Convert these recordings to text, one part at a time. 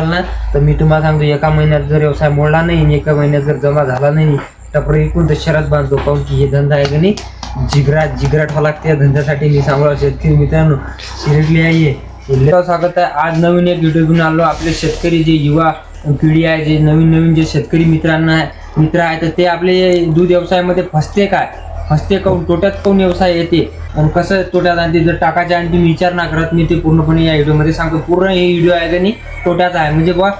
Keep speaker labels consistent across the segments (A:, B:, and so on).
A: ना तर मी तुम्हाला सांगतो एका महिन्यात जर व्यवसाय मोडला नाही आणि एका महिन्यात जर जमा झाला नाही तर एकूण तर शरद बांधतो. काऊन की हे धंदा आहे का नाही? जिगरा जिगराट व्हावं लागते या धंद्यासाठी. मी सांभाळ शेतकरी मित्रांनो. सिरियसली आहे. स्वागत आहे. आज नवीन एक व्हिडिओ घेऊन आलो. आपले शेतकरी जे युवा पिढी आहे जे नवीन नवीन जे शेतकरी मित्रांना मित्र आहे तर ते आपले दूध व्यवसायामध्ये फसते काय? फसते काऊन? तोट्यात काऊन व्यवसाय येते? आणि कसं तोट्यात? आणते जर टाकायचे आणि तुम्ही विचार ना करत मी ते पूर्णपणे या व्हिडिओमध्ये सांगतो. पूर्ण हे व्हिडिओ आहे का नाही? तोट्याचा आहे. म्हणजे बा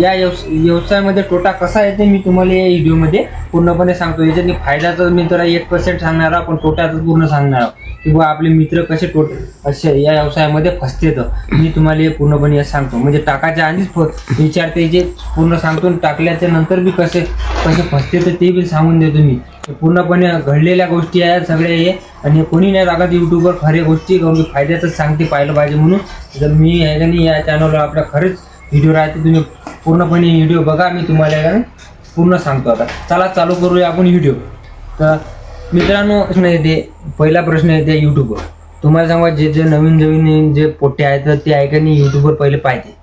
A: या व्यवसायामध्ये तोटा कसा येते मी तुम्हाला या व्हिडिओमध्ये पूर्णपणे सांगतो. याच्यात फायद्याचा मी तर एक पर्सेंट सांगणार आहोत पण तोट्याचं पूर्ण सांगणार आहोत की बुवा आपले मित्र कसे तोट असे या व्यवसायामध्ये फसते तर मी तुम्हाला हे पूर्णपणे हे सांगतो. म्हणजे टाकायच्या आधीच फ- विचारते जे पूर्ण सांगतो आणि टाकल्याच्या नंतर बी कसे कसे फसते तर ते बी सांगून देतो मी. पूर्णपणे घडलेल्या गोष्टी आहेत सगळ्या हे. आणि कोणी नाही लागत यूट्यूबवर खरे गोष्टी काऊन सांगते पाहिलं पाहिजे म्हणून. जर मी आहे या चॅनलवर आपल्या खरेच व्हिडिओ राहते तुम्ही पूर्णपणे व्हिडिओ बघा मी तुम्हाला पूर्ण सांगतो आता. चला चालू करूया आपण व्हिडिओ तर मित्रांनो प्रश्न येते. पहिला प्रश्न येते यूट्यूबवर तुम्हाला सांगा जे जे नवीन नवीन जे पोट्टे आहेत तर ते ऐकानी यूट्यूबवर पहिले पाहिजे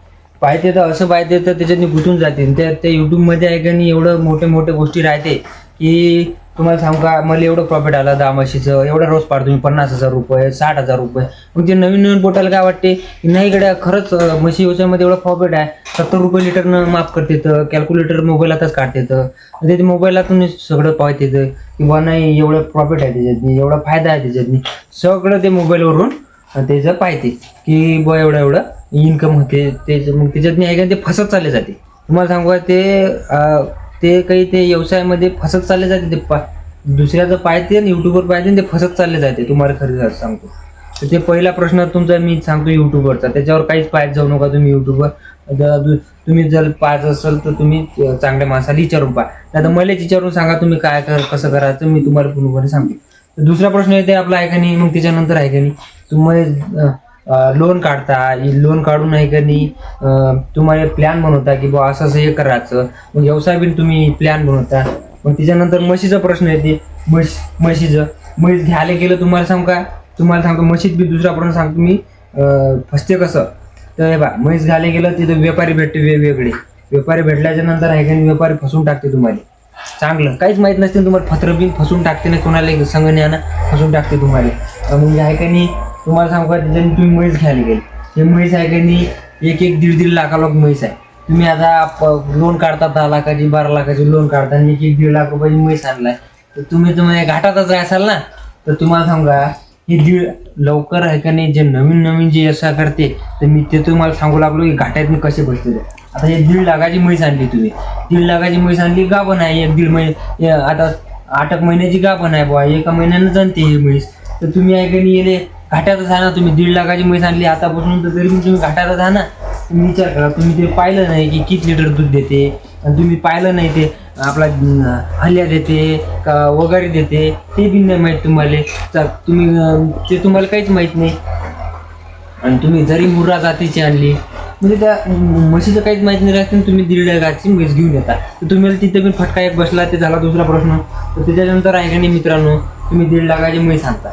A: पाहिजे तर असं पाहिजे तर त्याच्यातनी गुंतून जाते त्या त्या यूट्यूबमध्ये ऐकायनी एवढं मोठे मोठे गोष्टी राहते की तुम्हाला सांगू का मला एवढं प्रॉफिट आलं दहा म्हशीचं एवढा रोज पाडतो मी पन्नास हजार रुपये साठ हजार रुपये. मग ते नवीन नवीन पोटाला काय वाटते? नाही इकडे खरंच म्हशी व्यवसायामध्ये एवढं प्रॉफिट आहे. सत्तर रुपये लिटरनं माफ करते तर कॅल्क्युलेटर मोबाईलातच काढते तर ते ते मोबाईलातून सगळं पाहते तर बा नाही एवढं प्रॉफिट आहे त्याच्यातनी एवढा फायदा आहे त्याच्यातनी. सगळं ते मोबाईलवरून त्याचं पाहते की बुवा एवढं एवढं इन्कम होते त्याचं मग त्याच्यातनी आहे का ते फसत चालले जाते. तुम्हाला सांगू का ते ते काही ते व्यवसायामध्ये फसत चालले जाते ते पा दुसऱ्याचं पाहते आणि युट्यूबवर पाहते ते फसत चालले जाते. तुम्हाला खरेदी सांगतो. तर ते पहिला प्रश्न तुमचा मी सांगतो युट्यूबवरचा त्याच्यावर काहीच पाहत जाऊ नका तुम्ही युट्यूबवर जर तुम्ही जर पाहत असाल तर तुम्ही चांगल्या माणसाला विचारून पहा. नाही तर मलाच विचारून सांगा तुम्ही काय कर कसं करायचं मी तुम्हाला पूर्णपणे सांगतो. दुसरा प्रश्न येते आपला आहे नाही मग त्याच्यानंतर आहे नाही तुम्हाला लोन काढता. लोन काढून नाही? कधी तुम्हाला प्लॅन बनवता की बुवा असं असं हे करायचं. मग व्यवसाय बी तुम्ही प्लॅन बनवता मग त्याच्यानंतर म्हशीचा प्रश्न येते म्हश म्हशीचं. म्हैस घ्यायला गेलं तुम्हाला सांग का? तुम्हाला सांगतो म्हशीत बी दुसरा प्रश्न सांगतो मी. फसते कसं? तर हे बा म्हैस घ्यायला गेलं तिथं व्यापारी भेटते वेगवेगळे. व्यापारी भेटल्याच्या नंतर आहे की व्यापारी फसून टाकते तुम्हाला. चांगलं. काहीच माहीत नसते तुम्हाला फत्र बिन फसून टाकते ना कोणाला संगण्यानं फसून टाकते तुम्हाला. मग म्हणजे आहे का नाही तुम्हाला सांगू का त्याच्याने तुम्ही म्हैस घ्यायला गेले. हे म्हैस आहे का नाही एक एक दीड दीड लाखाला म्हैस आहे. तुम्ही आता लोन काढता दहा लाखाची बारा लाखाची लोन काढता आणि एक एक दीड लाख रुपयाची म्हैस आणलाय. तर तुम्ही तुम्ही म्हणजे घाटातच राहाल ना? तर तुम्हाला सांगा हे दीड लवकर आहे का नाही जे नवीन नवीन जे असं करते तर मी ते तुम्हाला सांगू लागलो की घाटात मी कसे बसते आता हे दीड लाखाची म्हैस आणली तुम्ही. दीड लाखाची म्हैस आणली गाभण आहे? एक दीड महिने आता आठ एक महिन्याची गाभण आहे बुवा? एका महिन्यानं जणते हे म्हैस. तर तुम्ही आहे का नाही घाट्यातच आहे ना तुम्ही दीड लाखाची म्हैस आणली आतापासून तर तरी तुम्ही घाट्यातच आहे ना तुम्ही विचार करा तुम्ही ते पाहिलं नाही की किती लिटर दूध देते आणि तुम्ही पाहिलं नाही ते आपला हल्ल्या हल्या देते का वगैरे देते ते बी नाही माहीत तुम्हाला. तर तुम्ही ते तुम्हाला काहीच माहीत नाही. आणि तुम्ही जरी मुर्रा जातीची आणली म्हणजे त्या म्हशीचं काहीच माहीत नाही राहते तुम्ही दीड लाखाची म्हैस घेऊन येता. तर तुम्हाला तिथे पण फटका एक बसला ते झाला दुसरा प्रश्न. तर त्याच्यानंतर आहे का नाही मित्रांनो तुम्ही दीड लाखाची म्हैस आणता.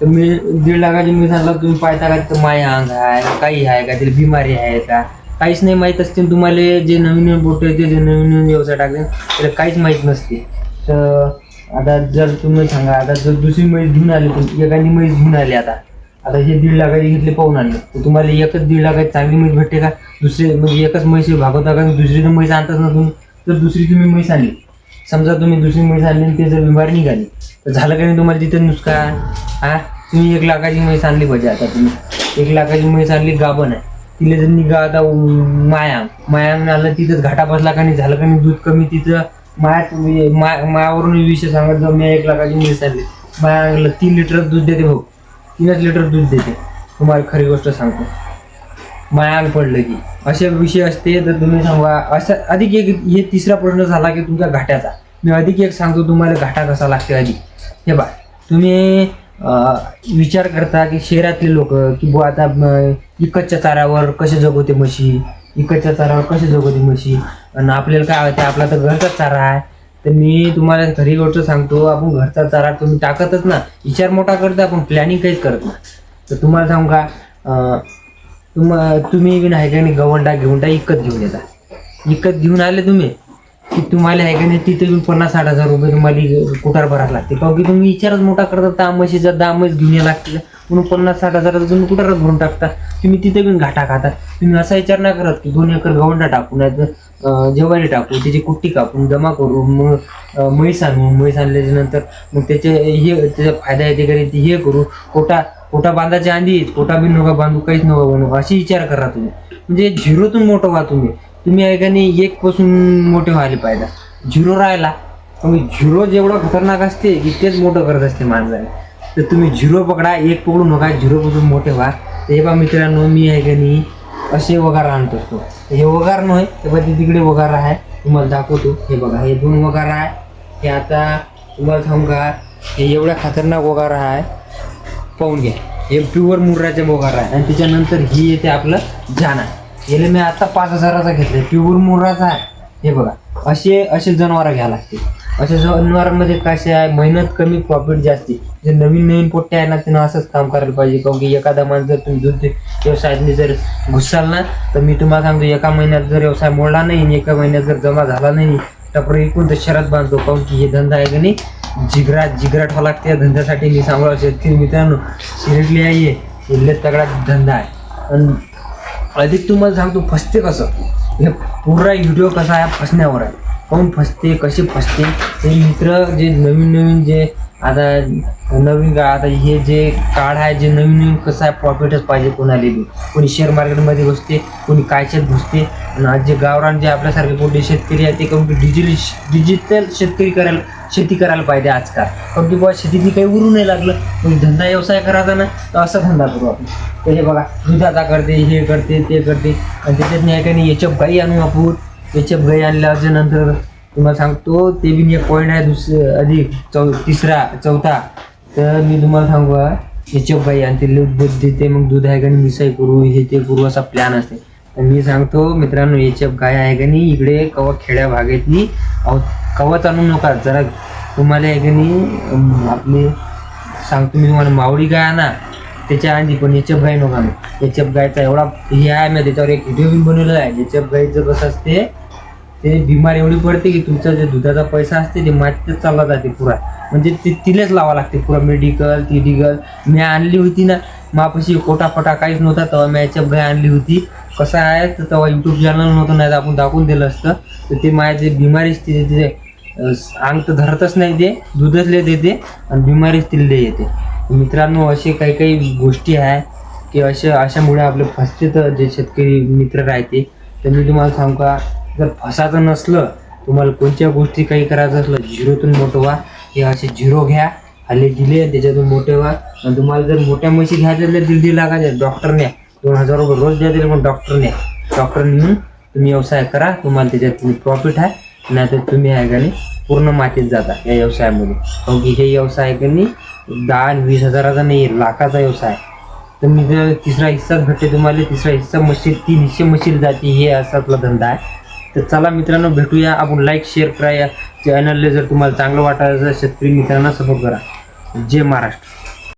A: तर मी दीड लाखाची मी सांगला तुम्ही पाहता का तर माय अंग आहे काही आहे का? त्याला बिमारी आहे का? काहीच नाही माहीत असते. तुम्हाला जे नवीन नवीन बोट येते जे नवीन नवीन व्यवसाय टाकते त्याला काहीच माहीत नसते. तर आता जर तुम्ही सांगा आता जर दुसरी म्हैस घेऊन आली तुम्ही एखादी म्हैस घेऊन आली आता. आता हे दीड लाखाची घेतले पाहून आले तर तुम्हाला एकच दीड लाखाची चांगली म्हैस भेटते का? दुसरी म्हणजे एकच म्हैस भागवता का? दुसरी तर म्हैस आणताच ना तुम्ही तर दुसरी तुम्ही म्हैस आणली. समजा तुम्ही दुसरी म्हैस आणली आणि ते जर बिमारी निघाली तर झालं का नाही तुम्हाला तिथे नुकसान हा? तुम्ही एक लाखाची म्हैस आणली पाहिजे आता तुम्ही. एक लाखाची म्हैस आणली गाभण आहे. तिला जर निघा आता माया मायांग मायांग आलं तिथंच घाटा बसला का नाही? झालं का नाही दूध कमी तिथं? मायात म्हणजे माया मायावरून विषय सांगत जाऊ मी एक लाखाची म्हैस आणली. मायाला तीन लिटर दूध देते भाऊ. तीनच लिटर दूध देते. तुम्हाला खरी गोष्ट सांगतो. मायाल पडलं की. असे विषय असते तर तुम्ही सांगा. असं अधिक एक हे तिसरा प्रश्न झाला की तुमच्या घाट्याचा. मी अधिक एक सांगतो तुम्हाला घाटा कसा लागते अधिक हे बा तुम्ही विचार करता की शहरातले लोक की बुवा आता इकडच्या चाऱ्यावर कसे जगवते म्हशी इकडच्या चाऱ्यावर कसे जगवते म्हशी आणि आपल्याला काय होते आपला तर घरचाच चारा आहे. तर मी तुम्हाला घरी गोष्ट सांगतो आपण घरचा चारा तुम्ही टाकतच ना. विचार मोठा करता आपण प्लॅनिंग काहीच करत ना तर तुम्हाला सांगू का तुम तुम्ही नाही का नाही गवंडा घेऊन इकत घेऊन येता. विकत घेऊन आले तुम्ही की तुम्हाला आहे का नाही तिथे पन्नास साठ हजार रुपये तुम्हाला कुठार भरायला लागते काहून की तुम्ही विचारच मोठा करता त्या म्हशीचा दामच घेऊन या लागतील. म्हणून पन्नास साठ हजार तुम्ही कुठारच भरून टाकता. तुम्ही तिथे पण घाटा खाता. तुम्ही असा विचार नाही करत की दोन एकर गवंडा टाकू नाही जेवारी टाकू त्याची कुट्टी कापून जमा करू मग म्हैस आणू म्हैस आणल्याच्या नंतर मग त्याचे हे त्याचा फायदा येते करी ते हे करू. कोटा कोटा बांधायच्या आधी कोटा बी नका बांधू काहीच नका बनवू. अशी विचार करा तुम्ही. म्हणजे झिरोतून मोठं व्हा तुम्ही. तुम्ही आहे का नाही एक पासून मोठे व्हायला पाहिजे. झिरो राहिला मग झिरो जेवढं खतरनाक असते की तेच मोठं करत असते माणसाने. तर तुम्ही झिरो पकडा एक पकडू नका झिरोपासून मोठे व्हा. तर हे बा मित्रांनो मी आहे का नाही असे वगार आणत असतो. हे वगार नाही तेव्हा ते तिकडे वगार आहे. तुम्हाला दाखवतो हे बघा हे दोन वगार आहे. हे आता तुम्हाला सांगू का? हे एवढ्या खतरनाक वगार आहे. पाहून घ्या. हे प्युअर मुर्राचे वगार आहे. आणि त्याच्यानंतर ही येते आपलं जाना. याला मी आता पाच हजाराचा घेतलाय. प्युअर मुर्राचा आहे. हे बघा. असे असे जनावरं घ्यायला लागते. अशा जनावरांमध्ये कसे आहे? मेहनत कमी प्रॉफिट जास्ती. जे नवीन नवीन पोट्टे आहे ना त्यांना असंच काम करायला पाहिजे. काऊन की एखादा माणूस जर तुम्ही दूध व्यवसायातली जर घुसाल ना तर मी तुम्हाला सांगतो एका महिन्यात जर व्यवसाय मोडला नाही आणि एका महिन्यात जर जमा झाला नाही टपर एकूण तर शरत बांधतो. काऊन की हे धंदा आहे का नाही? जिगरा जिगरा ठेवा लागते या धंद्यासाठी. मी सांगू शेतकरी मित्रांनो सिरियसली आहे. हे. लय तगडा धंदा आहे. आणि अधिक तुम्हाला सांगतो फसते कसं? हे पुरा व्हिडिओ कसा आहे? फसण्यावर आहे. काऊन फसते? कसे फसते? हे मित्र जे नवीन नवीन जे आता नवीन का आता हे जे काळ आहे जे नवीन नवीन कसं आहे प्रॉफिटच पाहिजे कोणाला बी. कोणी शेअर मार्केटमध्ये घुसते कोणी कायच्यात घुसते. आणि आज जे गावरान जे आपल्यासारखे कोणते शेतकरी आहे ते कोणते डिजिटल डिजिटल शेतकरी करायला शेती करायला पाहिजे आजकाल कारण की बुवा शेतीतली काही उरू नाही लागलं. म्हणजे धंदा व्यवसाय करायचा ना. तर असा धंदा करू आपण. तर हे बघा दुधाचा करते हे करते ते करते. आणि त्याच्यात नाही काही नाही याच्याप गाई आणू आपण. याच्याप गाई आणल्याच्या नंतर तुम्हाला सांगतो ते बी एक पॉईंट आहे दुसरं अधिक चौ तिसरा चौथा. तर मी तुम्हाला सांगू याच्यात गाई आणि ते दूध देते. मग दूध आहे का मिसाई करू हे ते करू असा प्लॅन असते. मी सांगतो मित्रांनो याच्या गाय आहे का नाही इकडे कवा खेड्या भागातली अहो कवाच आणू नका जरा तुम्हाला आहे का नाही आपले सांगतो मी तुम्हाला मावळी गाय आणा. त्याच्या आधी पण याच्याप गाय नका आणू. याच्याप गायचा एवढा हे आहे मी त्याच्यावर एक व्हिडिओ बी बनवलेला आहे. याच्याप गायचं कसं असते ते बिमार एवढी पडते की तुमचा जे दुधाचा पैसा असते ते मातीतच चालला जाते पुरा. म्हणजे ते तिलेच लावा लागते पुरा मेडिकल तिडिकल मी आणली होती ना मापाशी कोटाफोटा काहीच नव्हता तेव्हा मी याच्याप गाय आणली होती. कसं आहे तर तेव्हा युट्यूब चॅनल नव्हतं नाही तर आपण दाखवून दिलं असतं. तर ते माझ्या जे बिमारीच तिथे तिथे अंग तर धरतच नाही ते दूधच लय देते आणि बिमारीच तिले येते. मित्रांनो असे काही काही गोष्टी आहे की अशा अशामुळे आपले फसते तर जे शेतकरी मित्र राहते तर मी तुम्हाला सांगू का जर फसायचं नसलं तुम्हाला कोणत्या गोष्टी काही करायचं असलं झिरोतून मोठं व्हा. हे असे झिरो घ्या हल्ले दिले त्याच्यातून मोठे व्हा. आणि तुम्हाला जर मोठ्या म्हशी घ्यायच्या असल्या दीड दीड लाखाच्या दोन हजार रुपये रोज द्या दिले पण डॉक्टर डॉक्टरने डॉक्टर नेऊन तुम्ही व्यवसाय करा तुम्हाला त्याच्यात प्रॉफिट आहे नाहीतर तुम्ही आहे का नाही पूर्ण मातीत जाता या व्यवसायामध्ये. काऊन की हे व्यवसाय आहे का नाही दहा आणि वीस हजाराचा नाही लाखाचा व्यवसाय तर मी जर तिसरा हिस्साच भेटते तुम्हाला तिसरा हिस्सा मशीन तीन हिस्से मशीन जाते हे असा आपला धंदा आहे. तर चला मित्रांनो भेटूया. आपण लाईक शेअर करा या चॅनलला जर तुम्हाला चांगलं वाटायचं असेल, शेतकरी मित्रांना सपोर्ट करा. जय महाराष्ट्र.